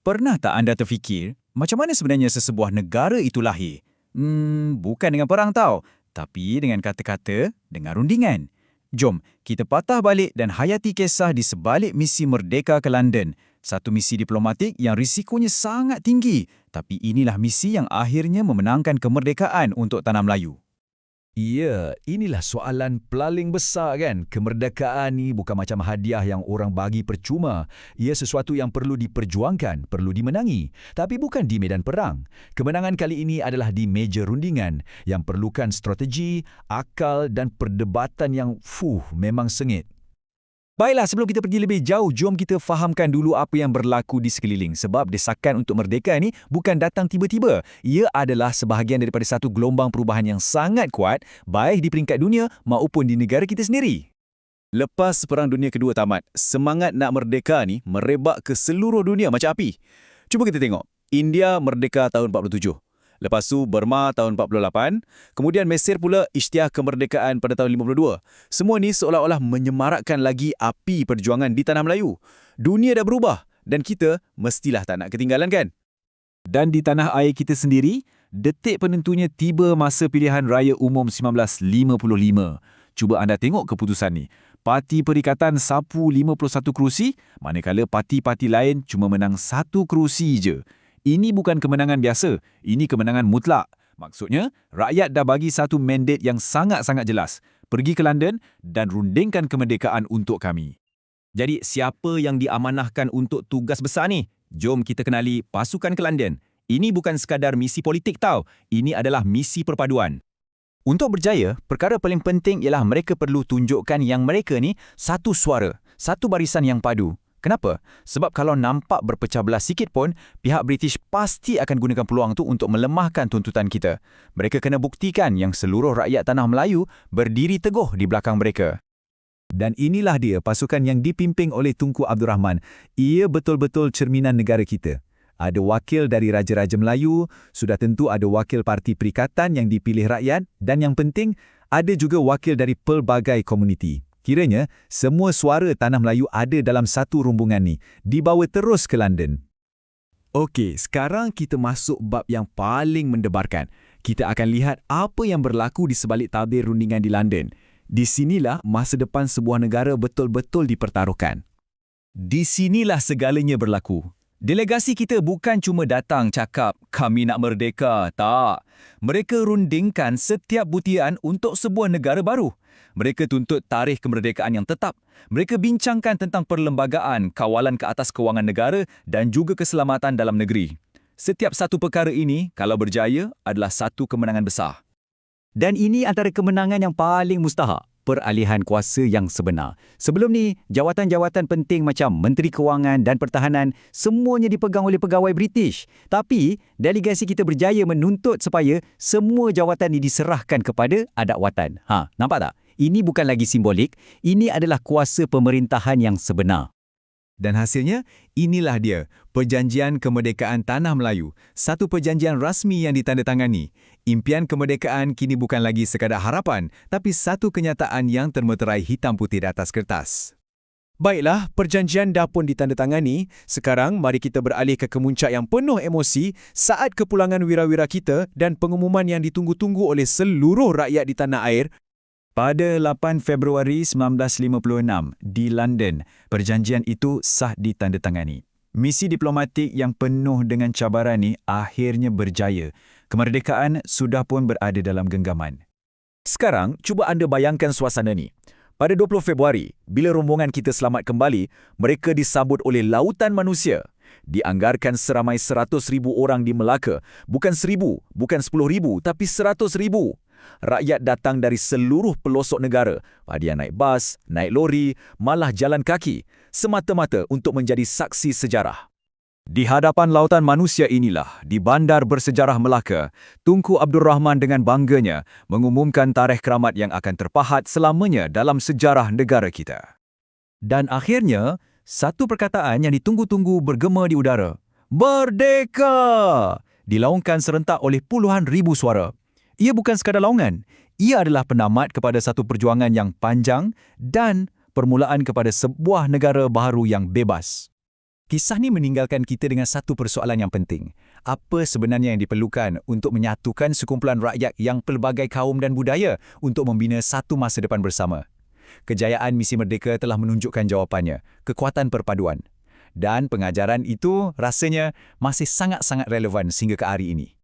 Pernah tak anda terfikir, macam mana sebenarnya sesebuah negara itu lahir? Hmm, bukan dengan perang tau, tapi dengan kata-kata, dengan rundingan. Jom, kita patah balik dan hayati kisah di sebalik misi Merdeka ke London. Satu misi diplomatik yang risikonya sangat tinggi, tapi inilah misi yang akhirnya memenangkan kemerdekaan untuk tanah Melayu. Ya, inilah soalan paling besar kan. Kemerdekaan ni bukan macam hadiah yang orang bagi percuma. Ia sesuatu yang perlu diperjuangkan, perlu dimenangi. Tapi bukan di medan perang. Kemenangan kali ini adalah di meja rundingan yang perlukan strategi, akal dan perdebatan yang fuh memang sengit. Baiklah, sebelum kita pergi lebih jauh, jom kita fahamkan dulu apa yang berlaku di sekeliling. Sebab desakan untuk merdeka ini bukan datang tiba-tiba. Ia adalah sebahagian daripada satu gelombang perubahan yang sangat kuat, baik di peringkat dunia maupun di negara kita sendiri. Lepas Perang Dunia Kedua tamat, semangat nak merdeka ni merebak ke seluruh dunia macam api. Cuba kita tengok. India merdeka tahun 47. Lepas tu Burma tahun 48, kemudian Mesir pula isytiah kemerdekaan pada tahun 52. Semua ni seolah-olah menyemarakkan lagi api perjuangan di tanah Melayu. Dunia dah berubah dan kita mestilah tak nak ketinggalan kan? Dan di tanah air kita sendiri, detik penentunya tiba masa pilihan raya umum 1955. Cuba anda tengok keputusan ni. Parti Perikatan sapu 51 kerusi, manakala parti-parti lain cuma menang satu kerusi je. Ini bukan kemenangan biasa, ini kemenangan mutlak. Maksudnya, rakyat dah bagi satu mandat yang sangat-sangat jelas. Pergi ke London dan rundingkan kemerdekaan untuk kami. Jadi, siapa yang diamanahkan untuk tugas besar ni? Jom kita kenali pasukan ke London. Ini bukan sekadar misi politik tau. Ini adalah misi perpaduan. Untuk berjaya, perkara paling penting ialah mereka perlu tunjukkan yang mereka ni satu suara, satu barisan yang padu. Kenapa? Sebab kalau nampak berpecah belah sikit pun, pihak British pasti akan gunakan peluang tu untuk melemahkan tuntutan kita. Mereka kena buktikan yang seluruh rakyat tanah Melayu berdiri teguh di belakang mereka. Dan inilah dia pasukan yang dipimpin oleh Tunku Abdul Rahman. Ia betul-betul cerminan negara kita. Ada wakil dari Raja-Raja Melayu, sudah tentu ada wakil parti perikatan yang dipilih rakyat dan yang penting, ada juga wakil dari pelbagai komuniti. Kiranya, semua suara Tanah Melayu ada dalam satu rumbungan ni, dibawa terus ke London. Okey, sekarang kita masuk bab yang paling mendebarkan. Kita akan lihat apa yang berlaku di sebalik tabir rundingan di London. Di sinilah masa depan sebuah negara betul-betul dipertaruhkan. Di sinilah segalanya berlaku. Delegasi kita bukan cuma datang cakap, kami nak merdeka. Tak. Mereka rundingkan setiap butian untuk sebuah negara baru. Mereka tuntut tarikh kemerdekaan yang tetap. Mereka bincangkan tentang perlembagaan, kawalan ke atas kewangan negara dan juga keselamatan dalam negeri. Setiap satu perkara ini, kalau berjaya, adalah satu kemenangan besar. Dan ini antara kemenangan yang paling mustahak peralihan kuasa yang sebenar. Sebelum ni, jawatan-jawatan penting macam Menteri Kewangan dan Pertahanan semuanya dipegang oleh pegawai British. Tapi, delegasi kita berjaya menuntut supaya semua jawatan ini diserahkan kepada adat watan. Ha, nampak tak? Ini bukan lagi simbolik, ini adalah kuasa pemerintahan yang sebenar. Dan hasilnya, inilah dia, Perjanjian Kemerdekaan Tanah Melayu, satu perjanjian rasmi yang ditandatangani. Impian kemerdekaan kini bukan lagi sekadar harapan, tapi satu kenyataan yang termeterai hitam putih di atas kertas. Baiklah, perjanjian dah pun ditandatangani. Sekarang, mari kita beralih ke kemuncak yang penuh emosi saat kepulangan wira-wira kita dan pengumuman yang ditunggu-tunggu oleh seluruh rakyat di tanah air pada 8 Februari 1956 di London, perjanjian itu sah ditandatangani. Misi diplomatik yang penuh dengan cabaran ini akhirnya berjaya. Kemerdekaan sudah pun berada dalam genggaman. Sekarang, cuba anda bayangkan suasana ni. Pada 20 Februari, bila rombongan kita selamat kembali, mereka disambut oleh lautan manusia. Dianggarkan seramai 100,000 orang di Melaka. Bukan 1,000, bukan 10,000, tapi 100,000 rakyat datang dari seluruh pelosok negara. Yang naik bas, naik lori, malah jalan kaki, semata-mata untuk menjadi saksi sejarah. Di hadapan lautan manusia inilah, di bandar bersejarah Melaka, Tunku Abdul Rahman dengan bangganya mengumumkan tarikh keramat yang akan terpahat selamanya dalam sejarah negara kita. Dan akhirnya, satu perkataan yang ditunggu-tunggu bergema di udara. Merdeka! Dilaungkan serentak oleh puluhan ribu suara. Ia bukan sekadar laungan. Ia adalah penamat kepada satu perjuangan yang panjang dan permulaan kepada sebuah negara baharu yang bebas. Kisah ni meninggalkan kita dengan satu persoalan yang penting. Apa sebenarnya yang diperlukan untuk menyatukan sekumpulan rakyat yang pelbagai kaum dan budaya untuk membina satu masa depan bersama? Kejayaan misi merdeka telah menunjukkan jawapannya, kekuatan perpaduan. Dan pengajaran itu rasanya masih sangat-sangat relevan sehingga ke hari ini.